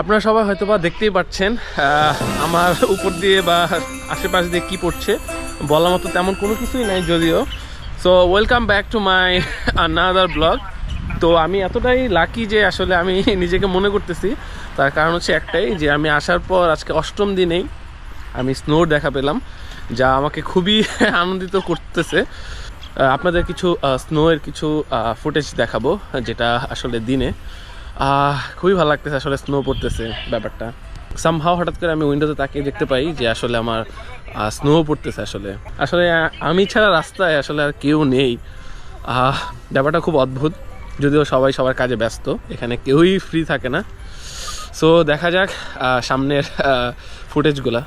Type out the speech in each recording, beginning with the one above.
আপনারা সবাই হয়তো বা দেখতেই পাচ্ছেন আমার উপর দিয়ে বা আশেপাশ দিয়ে কি পড়ছে, বলার মতো তেমন কোনো কিছুই নাই যদিও। So welcome back to my another blog তো আমি এতটাই লাকি যে আসলে আমি নিজেকে মনে করতেছি, তার কারণ হচ্ছে একটাই যে আমি আসার পর আজকে অষ্টম দিনেই আমি স্নোর দেখা পেলাম, যা আমাকে খুবই আনন্দিত করতেছে। আপনাদের কিছু স্নোয়ের কিছু ফুটেজ দেখাবো, যেটা আসলে দিনে। খুবই ভালো লাগতেছে আসলে স্নো পড়তেছে ব্যাপারটা। সামহাও হঠাৎ করে আমি উইন্ডোতে তাকিয়ে দেখতে পাই যে আসলে আমার স্নো পড়তেছে আসলে। আসলে আমি ছাড়া রাস্তায় আসলে আর কেউ নেই। ব্যাপারটা খুব অদ্ভুত। যদিও সবাই সবার কাজে ব্যস্ত, এখানে কেউই ফ্রি থাকে না। সো দেখা যাক সামনের ফুটেজগুলা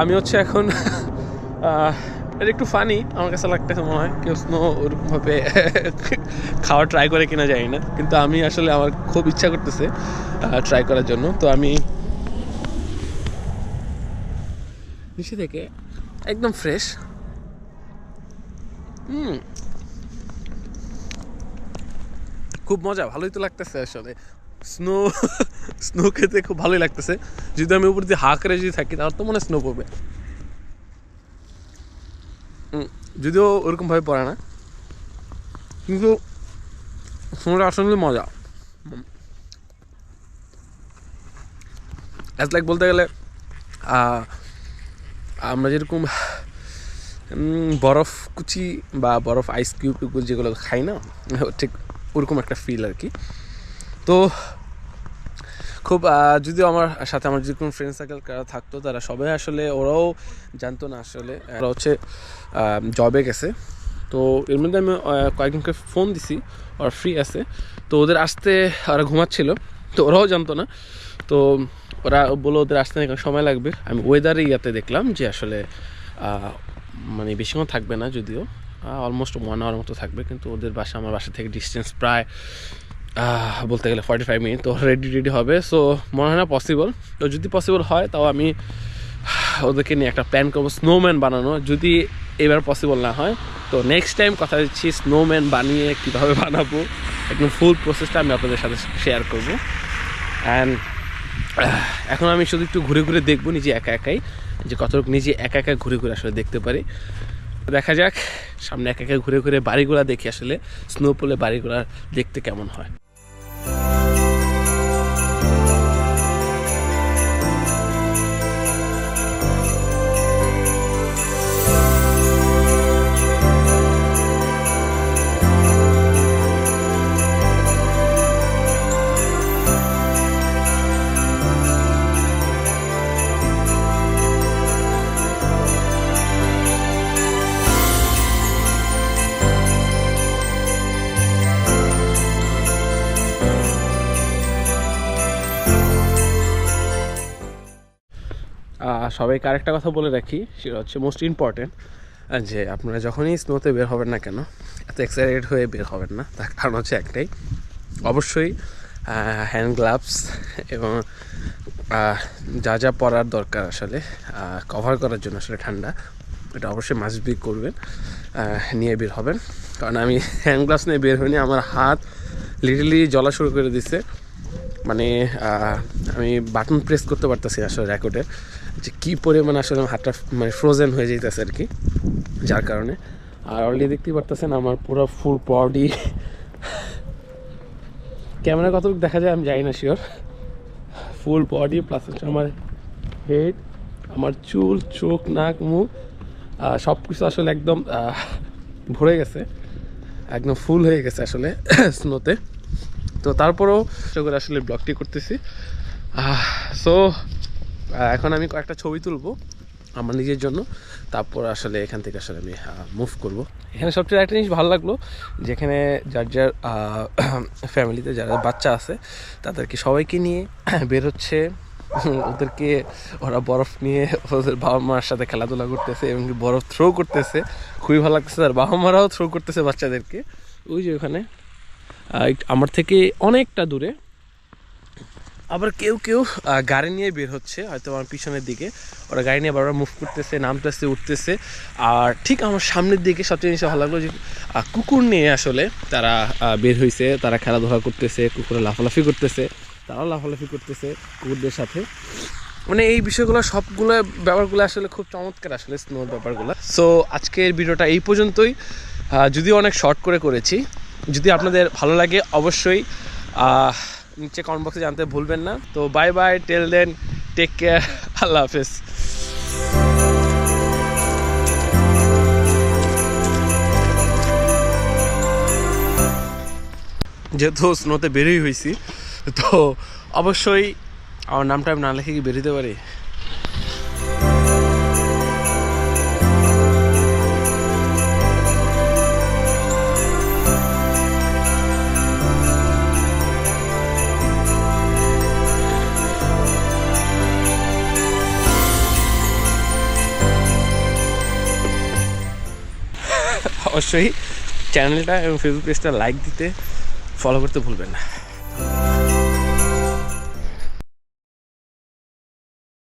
আমি হচ্ছে এখন এটা একটু ফানি আমার কাছে লাগতেছে মনে হয়, কেউ স্নো ওরকমভাবে খাওয়া ট্রাই করে কিনা যায় না, কিন্তু আমি আসলে আমার খুব ইচ্ছা করতেছে ট্রাই করার জন্য। তো আমি নিচে থেকে একদম ফ্রেশ হুম। খুব মজা, ভালোই তো লাগতেছে আসলে। স্নো স্নো খেতে খুব ভালোই লাগতেছে। যদি আমি উপর দিয়ে হা যদি থাকি, তাহলে তো মনে স্নো পড়বে। যদিও ওরকমভাবে পড়ে না। কিন্তু স্নোটা আসলে মজা। অ্যাজ লাইক বলতে গেলে আমরা যেরকম বরফ কুচি বা বরফ আইস কিউব যেগুলো খাই না, ঠিক ওরকম একটা ফিল আর কি। তো খুব যদিও আমার সাথে আমার যে কোনো ফ্রেন্ড সার্কেল কারা থাকতো, তারা সবাই আসলে ওরাও জানতো না আসলে। ওরা হচ্ছে জবে গেছে। তো এর মধ্যে আমি কয়েকজনকে ফোন দিছি, ওরা ফ্রি আছে। তো ওদের আসতে ওরা ঘুমাচ্ছিল, তো ওরাও জানতো না। তো ওরা বলল, ওদের আসতে নাকি সময় লাগবে? আমি ওয়েদারে ইয়াতে দেখলাম যে আসলে মানে বেশিক্ষণ থাকবে না যদিও। অলমোস্ট ওয়ান আওয়ার মতো থাকবে, কিন্তু ওদের বাসা, আমার বাসা থেকে ডিস্টেন্স প্রায় বলতে গেলে ফর্টি ফাইভ মিনিট তো রেডি রেডি হবে। সো মনে হয় না পসিবল তো যদি পসিবল হয়, তাও আমি ওদেরকে নিয়ে একটা প্ল্যান করব স্নোম্যান বানানো। যদি এবার পসিবল না হয়, তো নেক্সট টাইম কথা দিচ্ছি স্নোম্যান বানিয়ে কীভাবে বানাবো, একদম ফুল প্রসেসটা আমি আপনাদের সাথে শেয়ার করব। অ্যান্ড এখন আমি শুধু একটু ঘুরে ঘুরে দেখব, নিজে একা একাই। যে কতটুকু নিজে একা একা ঘুরে ঘুরে আসলে দেখতে পারি। দেখা যাক, সামনে একা একা ঘুরে ঘুরে বাড়িগুলা দেখি আসলে স্নোপলে বাড়িগুলা দেখতে কেমন হয়। সবাইকে আরেকটা কথা বলে রাখি, সেটা হচ্ছে মোস্ট ইম্পর্টেন্ট যে আপনারা যখনই স্নোতে বের হবেন না কেন, এত এক্সাইটেড হয়ে বের হবেন না। তার কারণ হচ্ছে একটাই, অবশ্যই হ্যান্ড গ্লাভস এবং যা যা পরার দরকার আসলে কভার করার জন্য আসলে ঠান্ডা, এটা অবশ্যই মাস্ট বি করবেন নিয়ে বের হবেন। কারণ আমি হ্যান্ড গ্লাভস নিয়ে বের হইনি, আমার হাত লিটারলি জ্বলা শুরু করে দিছে। মানে আমি বাটন প্রেস করতে পারতেছি আসলে রেকর্ডে যে কী পরিমাণ আসলে হাতটা মানে ফ্রোজেন হয়ে যেতেছে আর কি যার কারণে। আর অলরেডি দেখতেই পারতেছেন আমার পুরো ফুল বডি ক্যামেরা কতটুকু দেখা যায় আমি জানি না শিওর ফুল বডি প্লাস হচ্ছে আমার হেড আমার চুল, চোখ, নাক, মুখ সব কিছু আসলে একদম ভরে গেছে। একদম ফুল হয়ে গেছে আসলে স্নোতে তো তারপরেও করে আসলে ব্লগটি করতেছি। সো এখন আমি কয়েকটা ছবি তুলবো আমার নিজের জন্য। তারপর আসলে এখান থেকে আসলে আমি মুভ করব। এখানে সবচেয়ে একটা জিনিস ভালো লাগল, যেখানে যার যার ফ্যামিলিতে যারা বাচ্চা আছে, তাদেরকে সবাইকে নিয়ে বের হচ্ছে। ওদেরকে ওরা বরফ নিয়ে ওদের বাবা মার সাথে খেলাধুলা করতেছে এবং বরফ থ্রো করতেছে। খুবই ভালো লাগতেছে আর বাবা মারাও থ্রো করতেছে বাচ্চাদেরকে। ওই যে ওখানে। আমার থেকে অনেকটা দূরে। আবার কেউ কেউ গাড়ি নিয়ে বের হচ্ছে, হয়তো আমার পিছনের দিকে। ওরা গাড়ি নিয়ে বারবার মুভ করতেছে, নামতেছে, উঠতেছে। আর ঠিক আমার সামনের দিকে সবচেয়ে জিনিস ভালো লাগল যে কুকুর নিয়ে আসলে তারা বের হয়েছে তারা খেলাধুলা করতেছে কুকুরে লাফালাফি করতেছে, তারাও লাফালাফি করতেছে কুকুরদের সাথে। মানে এই বিষয়গুলো, সবগুলো ব্যাপারগুলো আসলে খুব চমৎকার আসলে স্নোর ব্যাপারগুলো। সো আজকের ভিডিওটা এই পর্যন্তই। যদিও অনেক শর্ট করে করেছি যদি আপনাদের ভালো লাগে, অবশ্যই নিচে কমেন্ট বক্সে জানতে ভুলবেন না। তো bye bye tell then take care আল্লাহ হাফেজ। যেহেতু স্নোতে বেরোই হয়েছি তো অবশ্যই আমার নামটা আমি না লিখে কি বেরোতে পারি? অবশ্যই চ্যানেলটা এবং ফেসবুক পেজটা লাইক দিতে ফলো করতে ভুলবেন না।